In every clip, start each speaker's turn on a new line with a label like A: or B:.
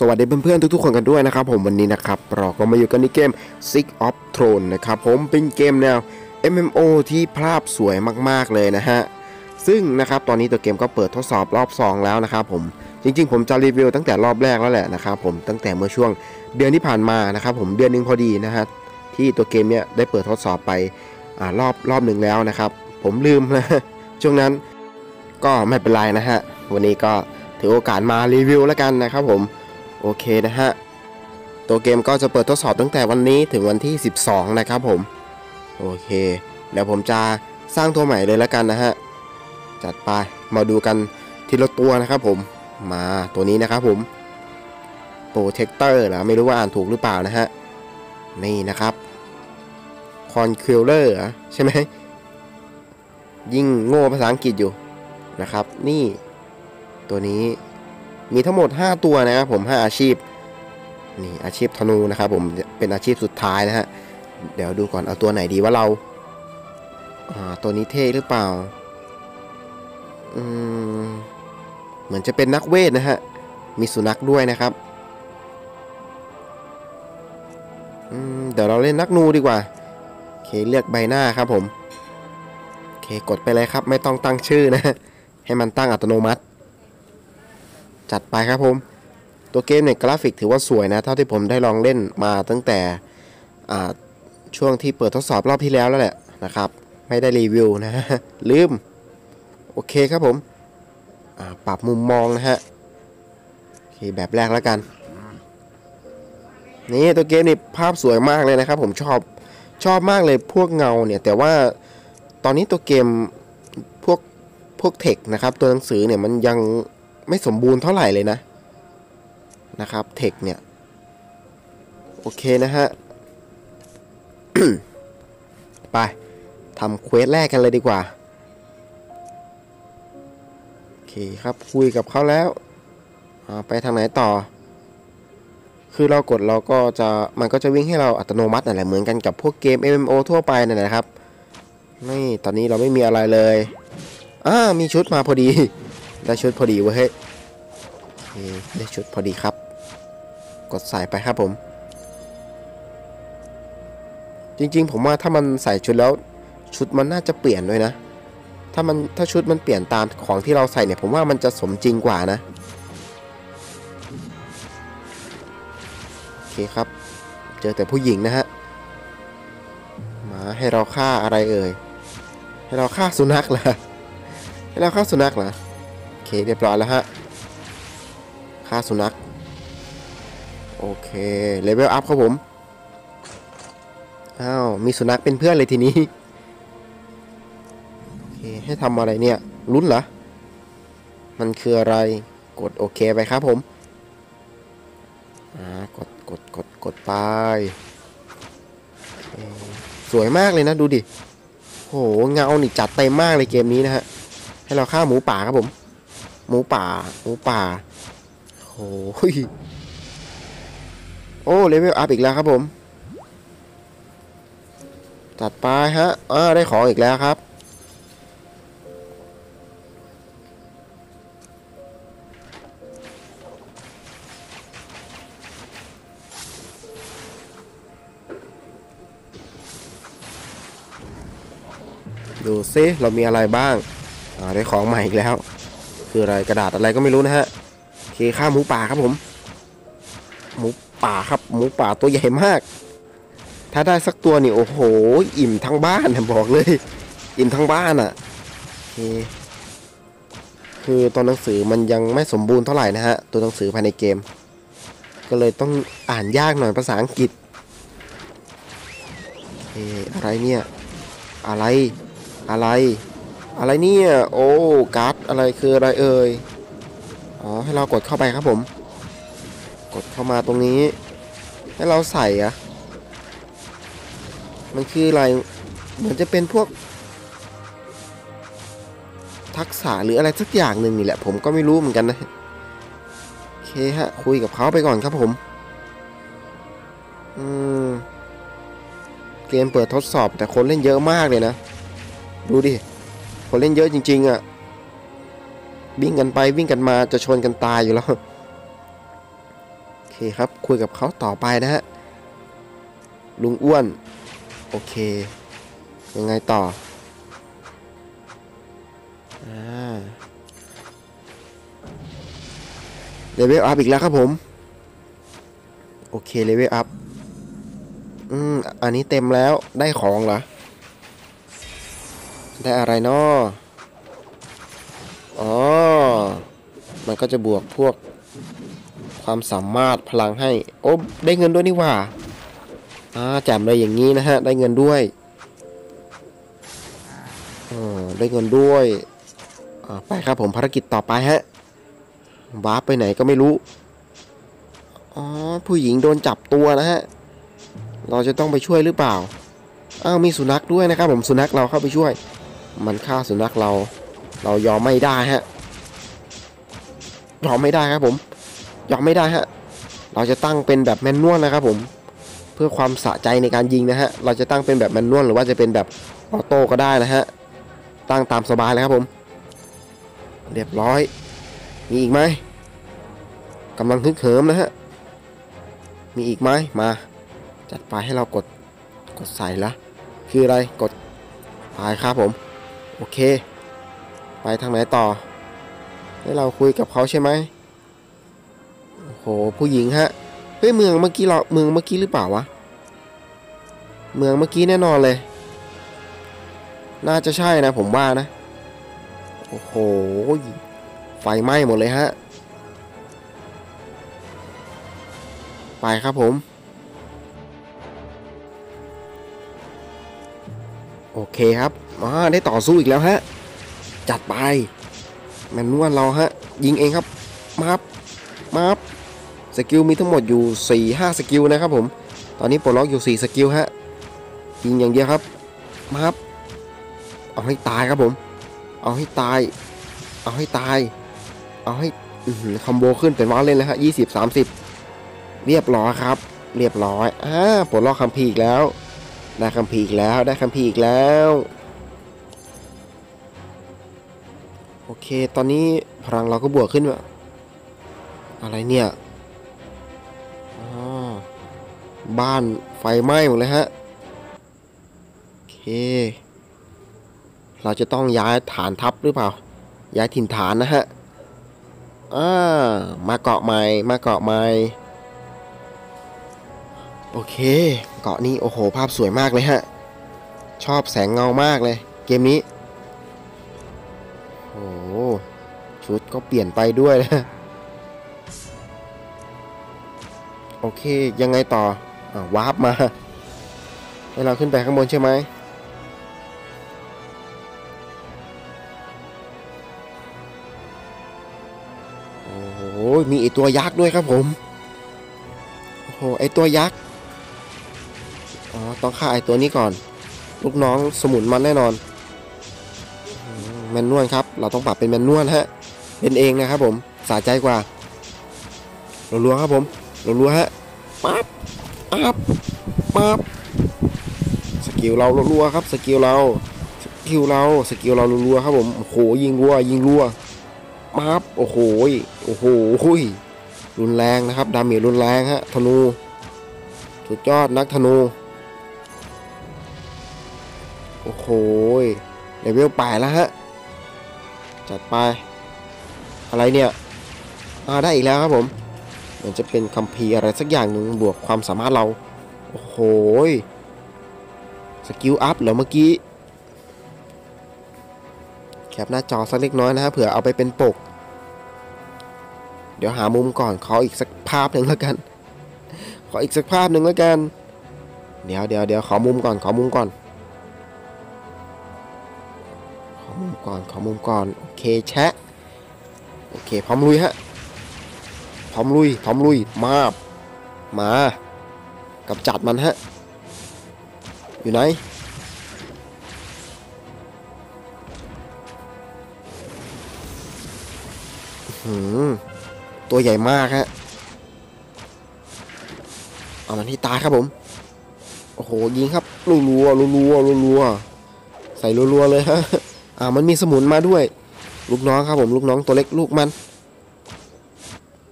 A: สวัสดีเพื่อนๆทุกๆคนกันด้วยนะครับผมวันนี้นะครับเราก็มาอยู่กันในเกม Six of Throne นะครับผมเป็นเกมแนว MMO ที่ภาพสวยมากๆเลยนะฮะซึ่งนะครับตอนนี้ตัวเกมก็เปิดทดสอบรอบ 2 แล้วนะครับผมจริงๆ ผมจะรีวิวตั้งแต่รอบแรกแล้วแหละนะครับผมตั้งแต่เมื่อช่วงเดือนที่ผ่านมานะครับผมเดือนหนึงพอดีนะฮะที่ตัวเกมเนี้ยได้เปิดทดสอบไปอ่ารอบรอบหนึ่งแล้วนะครับ ผมลืมนะช่วงนั้นก็ไม่เป็นไรนะฮะวันนี้ก็ถือโอกาสมารีวิวแล้วกันนะครับผม โอเคนะฮะ ตัวเกมก็จะเปิดทดสอบตั้งแต่วันนี้ถึงวันที่ 12 นะครับผม โอเค เดี๋ยวผมจะสร้างตัวใหม่เลยแล้วกันนะฮะ จัดไป มาดูกันทีละตัวนะครับผม มาตัวนี้นะครับผม Protector เหรอไม่รู้ว่าอ่านถูกหรือเปล่านะฮะ นี่นะครับ Conqueror เหรอใช่ไหม ยิ่งโง่ภาษาอังกฤษอยู่นะครับ นี่ตัวนี้ มีทั้งหมด 5 ตัวนะครับผม 5 อาชีพ นี่อาชีพธนูนะครับผมเป็นอาชีพสุดท้ายนะฮะ เดี๋ยวดูก่อนเอาตัวไหนดีว่าเราอ่าตัวนี้เท่หรือเปล่าอืมเหมือนจะเป็นนักเวทนะฮะ มีสุนัขด้วยนะครับอืมเดี๋ยวเราเล่นนักนูดีกว่า โอเคเลือกใบหน้าครับผม โอเคกดไปเลยครับ ไม่ต้องตั้งชื่อนะ ให้มันตั้งอัตโนมัติ จัดไปครับผม ตัวเกมเนี่ยกราฟิกถือว่าสวยนะ เท่าที่ผมได้ลองเล่นมาตั้งแต่ช่วงที่เปิดทดสอบรอบที่แล้วแล้วแหละนะครับ ไม่ได้รีวิวนะลืม โอเคครับผมปรับมุมมองนะฮะโอเคแบบแรกแล้วกัน นี่ตัวเกมนี่ภาพสวยมากเลยนะครับ ผมชอบชอบมากเลยพวกเงาเนี่ย แต่ว่าตอนนี้ตัวเกมพวกพวกเทคนะครับ ตัวหนังสือเนี่ยมันยัง ไม่สมบูรณ์เท่าไหร่เลยนะนะครับเทคเนี่ย โอเคนะฮะ ไปทำเควสแรกกันเลยดีกว่า โอเคครับคุยกับเขาแล้วไปทางไหนต่อ คือเรากดเราก็จะมันก็จะวิ่งให้เราอัตโนมัตินั่นแหละเหมือนกันกับพวกเกม MMO ทั่วไปนั่นแหละครับนี่ตอนนี้เราไม่มีอะไรเลยอ่ามีชุดมาพอดี ได้ชุดพอดีเว้ยได้ชุดพอดีครับ กดใส่ไปครับผม จริงๆ ผมว่าถ้ามันใส่ชุดแล้ว ชุดมันน่าจะเปลี่ยนด้วยนะ ถ้ามันถ้าชุดมันเปลี่ยนตามของที่เราใส่เนี่ย ผมว่ามันจะสมจริงกว่านะ โอเคครับ เจอแต่ผู้หญิงนะฮะมาให้เราฆ่าอะไรเอ่ย ให้เราฆ่าสุนัขเหรอให้เราฆ่าสุนัขเหรอโอ เคเรียบร้อยแล้วฮะฆ่าสุนัขโอเคเลเวลอัพครับผมอ้าวมีสุนัขเป็นเพื่อนเลยทีนี้โอเคให้ทำอะไรเนี่ยลุ้นเหรอมันคืออะไรกดโอเคไปครับผมอ่ากดกดกดกดไปสวยมากเลยนะดูดิโหเงาหนี่จัดเต็มมากเลยเกมนี้นะฮะให้เราฆ่าหมูป่าครับผม หมูป่า หมูป่าโอ้ยโอ้เลเวลอัพอีกแล้วครับผม จัดไปฮะอ่าได้ของอีกแล้วครับ ดูซิเรามีอะไรบ้าง อ่าได้ของใหม่อีกแล้ว คืออะไรกระดาษอะไรก็ไม่รู้นะฮะเคข้าหมูป่าครับผม หมูป่าครับ หมูป่าตัวใหญ่มาก ถ้าได้สักตัวนี่โอ้โห อิ่มทั้งบ้านบอกเลย อิ่มทั้งบ้านอะ่ะคือตัวหนังสือมันยังไม่สมบูรณ์เท่าไหร่นะฮะ ตัวหนังสือภายในเกม ก็เลยต้องอ่านยากหน่อยภาษาอังกฤษเออะไรเนี่ย อะไร อะไร อะไรเนี่ย โอ้การ์ดอะไรคืออะไรเอ่ย อ๋อ ให้เรากดเข้าไปครับผม กดเข้ามาตรงนี้ ให้เราใส่อะมันคืออะไร เหมือนจะเป็นพวก ทักษะหรืออะไรสักอย่างหนึ่งนี่แหละ ผมก็ไม่รู้เหมือนกันนะ โอเคฮะ คุยกับเขาไปก่อนครับผม อืม เกมเปิดทดสอบแต่คนเล่นเยอะมากเลยนะ ดูดิ คนเล่นเยอะจริง ๆอะ่ะวิ่งกันไปวิ่งกันมาจะชนกันตายอยู่แล้วโอเคครับคุยกับเขาต่อไปนะฮะลุงอ้วน โอเค ยังไงต่ออาเลเวลอัพอีกแล้วครับผม โอเคเลเวลอัพอืมอันนี้เต็มแล้วได้ของเหรอ ได้อะไรเนาะอ๋อ มันก็จะบวกพวกความสามารถพลังให้ โอ้ ได้เงินด้วยนี่หว่า อ่าแจ่มเลยอย่างนี้นะฮะ ได้เงินด้วยอ๋อได้เงินด้วยอ่าไปครับผมภารกิจต่อไปฮะวาร์ปไปไหนก็ไม่รู้ อ๋อ ผู้หญิงโดนจับตัวนะฮะ เราจะต้องไปช่วยหรือเปล่า อ้าว มีสุนัขด้วยนะครับผม สุนัขเราเข้าไปช่วย มันฆ่าสุนัขเรา เรายอมไม่ได้ฮะ ยอมไม่ได้ครับผม ยอมไม่ได้ฮะ เราจะตั้งเป็นแบบแมนนวลนะครับผม เพื่อความสะใจในการยิงนะฮะ เราจะตั้งเป็นแบบแมนนวลหรือว่าจะเป็นแบบออโต้ก็ได้นะฮะ ตั้งตามสบายเลยครับผม เรียบร้อย มีอีกไหมกำลังฮึกเหิมนะฮะ มีอีกไหมมา จัดไปให้เรากด กดใส่ละ คืออะไร กดไปครับผม โอเค ไปทางไหนต่อ ให้เราคุยกับเขาใช่ไหมโอ้โห ผู้หญิงฮะ เฮ้ยเมืองเมื่อกี้เราเมืองเมื่อกี้หรือเปล่าวะ เมืองเมื่อกี้แน่นอนเลย น่าจะใช่นะผมว่านะ โอ้โห ไฟไหม้หมดเลยฮะ ไปครับผม เคครับอ่าได้ต่อสู้อีกแล้วฮะ จัดไปแมนนวลเราฮะ ยิงเองครับ มาบมาบสกิลมีทั้งหมดอยู่ 4 5 สกิลนะครับผม ตอนนี้ปลดล็อกอยู่ 4 สกิลฮะ ยิงอย่างเดียวครับ มาบเอาให้ตายครับผม เอาให้ตาย เอาให้ตาย เอาให้คอมโบขึ้นเป็นว้าเล่นแล้วฮะ 20 30 เรียบร้อยครับ เรียบร้อย อ่า ปลดล็อกคัมภีร์อีกแล้ว ได้คัมภีร์อีกแล้วได้คัมภีร์อีกแล้ว โอเค ตอนนี้พลังเราก็บวกขึ้นวะอะไรเนี่ยอ๋อบ้านไฟไหม้หมดเลยฮะ โอเค เราจะต้องย้ายฐานทัพหรือเปล่า ย้ายถิ่นฐานนะฮะอ่ามาเกาะใหม่ มาเกาะใหม่ โอเค เกาะนี้โอ้โห ภาพสวยมากเลยฮะ ชอบแสงเงามากเลย เกมนี้ โอ้โหชุดก็เปลี่ยนไปด้วยนะโอเค ยังไงต่ออวาร์ปมา ให้เราขึ้นไปข้างบนใช่ไหมโอ้โหมีไอตัวยักษ์ด้วยครับผม โอ้โห ไอตัวยักษ์ อ๋อ ต้องฆ่าไอตัวนี้ก่อน ลูกน้องสมุนมันแน่นอน แมนนวลครับ เราต้องปรับเป็นแมนนวลฮะ เป็นเองนะครับผม สาใจกว่ารัวๆครับผมรัวๆฮะปั๊บปั๊บปั๊บสกิลเรารัวครับ สกิลเรา สกิลเรา สกิลเรารัวครับผม โอ้โห ยิงรัว ยิงรัวปั๊บโอ้โห โอ้โหรุนแรงนะครับ ดาเมจรุนแรงฮะ ธนู สุดยอดนักธนู โอ้โหเลเวลแปดแล้วฮะ จัดไป อะไรเนี่ยอ่าได้อีกแล้วครับผมเหมันจะเป็นคัมภีร์อะไรสักอย่างหนึ่งบวกความสามารถเรา โอ้โหสกิลอัพเหรอเมื่อกี้ แคปหน้าจอสักเล็กน้อยนะฮะเผื่อเอาไปเป็นปก เดี๋ยวหามุมก่อนขออีกสักภาพหนึ่งแล้วกัน ขออีกสักภาพหนึ่งแล้วกัน เดี๋ยวเดี๋ยวเดี๋ยวขอมุมก่อนขอมุมก่อน ก่อนขอมุมก่อนโอเคแชะโอเคพร้อมลุยฮะพร้อมลุยพร้อมลุยมามากับจัดมันฮะอยู่ไหนหืมตัวใหญ่มากฮะเอามันที่ตาครับผมโอ้โหยิงครับรัวรัวรัวรัวรัวใส่รัวๆเลยฮะ อ่ามันมีสมุนมาด้วย ลูกน้องครับผมลูกน้องตัวเล็กลูกมัน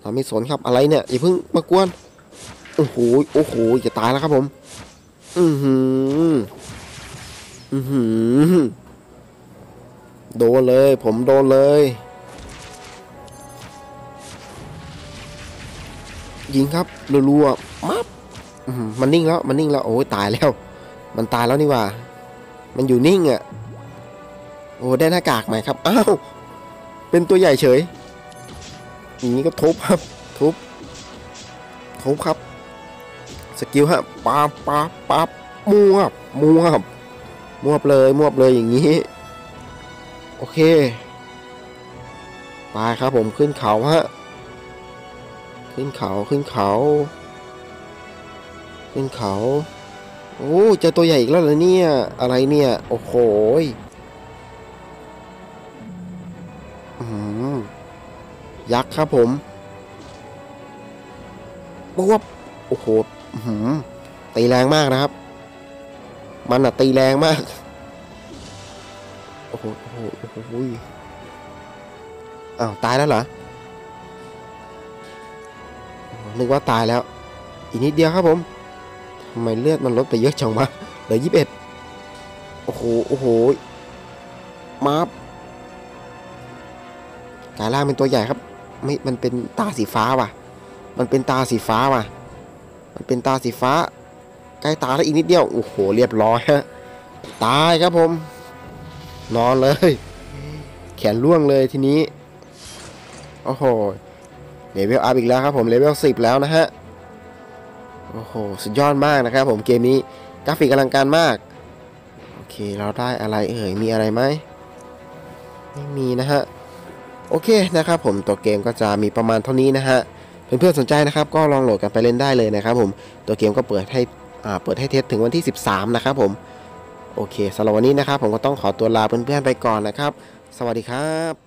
A: เราไม่สนครับอะไรเนี่ยอย่าเพิ่งมากวนโอ้โหโอ้โหจะตายแล้วครับผม อือหืออือหือโดนเลย ผมโดนเลย ยิงครับรัวๆมับมันนิ่งแล้วมันนิ่งแล้วโอ้ยตายแล้ว มันตายแล้วนี่ว่า มันอยู่นิ่งอะ่ะ อ้ได้หน้ากากใหม่ครับ อ้าว เป็นตัวใหญ่เฉย อย่างนี้ก็ทุบครับ ทุบ ทุบครับ สกิลฮะป๊าบป๊าบป๊าบมวบมวบมวบเลยมวบเลยอย่างนี้ โอเค ไปครับผมขึ้นเขาฮะ ขึ้นเขาขึ้นเขา ขึ้นเขา โอ้เจอตัวใหญ่อีกแล้วเหรอเนี่ย อะไรเนี่ย โอ้โห ยักษ์ครับผมบวบโอ้โหหือตีแรงมากนะครับ มันอะตีแรงมาก โอ้โห โอ้โห โอ้โหยอ้าว ตายแล้วเหรอ นึกว่าตายแล้ว อีกนิดเดียวครับผม ทำไมเลือดมันลดไปเยอะจังวะ เหลือยี่สิบเอ็ดโอ้โห โอ้โห มาบกายล่างเป็นตัวใหญ่ครับ ไม่มันเป็นตาสีฟ้าว่ะ มันเป็นตาสีฟ้าว่ะ มันเป็นตาสีฟ้า ใกล้ตาแล้วอีกนิดเดียว โอ้โห เรียบร้อยฮะ ตายครับผม นอนเลย แขนล่วงเลยทีนี้ โอ้โห เลเวลอัพอีกแล้วครับผมเลเวลสิบแล้วนะฮะ โอ้โห สุดยอดมากนะครับผมเกมนี้กราฟิกอลังการมาก โอเค เราได้อะไรเอ่ย มีอะไรไหม ไม่มีนะฮะ โอเคนะครับผมตัวเกมก็จะมีประมาณเท่านี้นะฮะเพื่อนๆสนใจนะครับก็ลองโหลดกันไปเล่นได้เลยนะครับผมตัวเกมก็เปิดให้อ่าเปิดให้เทสถึงวันที่ 13 นะครับผมโอเคสำหรับวันนี้นะครับผมก็ต้องขอตัวลาเพื่อนๆไปก่อนนะครับ สวัสดีครับ